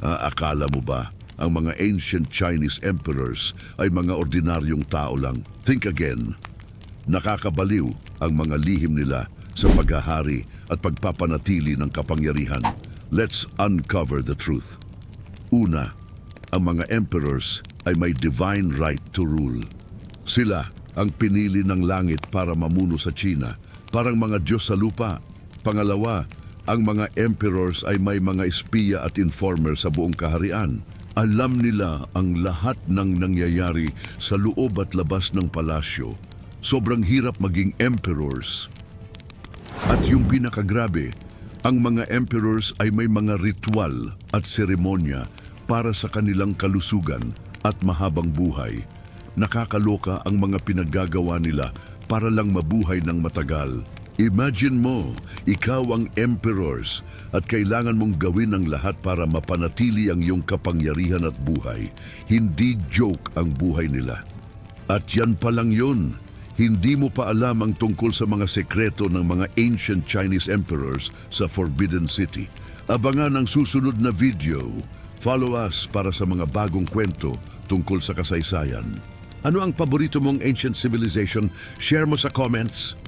Akala mo ba ang mga ancient Chinese emperors ay mga ordinaryong tao lang? Think again. Nakakabaliw ang mga lihim nila sa paghahari at pagpapanatili ng kapangyarihan. Let's uncover the truth. Una, ang mga emperors ay may divine right to rule. Sila ang pinili ng langit para mamuno sa China, parang mga Diyos sa lupa. Pangalawa, ang mga emperors ay may mga espiya at informer sa buong kaharian. Alam nila ang lahat ng nangyayari sa loob at labas ng palasyo. Sobrang hirap maging emperors. At yung pinakagrabe, ang mga emperors ay may mga ritual at seremonya para sa kanilang kalusugan at mahabang buhay. Nakakaloka ang mga pinaggagawa nila para lang mabuhay ng matagal. Imagine mo, ikaw ang emperors at kailangan mong gawin ang lahat para mapanatili ang iyong kapangyarihan at buhay. Hindi joke ang buhay nila. At yan pa lang yun. Hindi mo pa alam ang tungkol sa mga sekreto ng mga ancient Chinese emperors sa Forbidden City. Abangan ang susunod na video. Follow us para sa mga bagong kwento tungkol sa kasaysayan. Ano ang paborito mong ancient civilization? Share mo sa comments.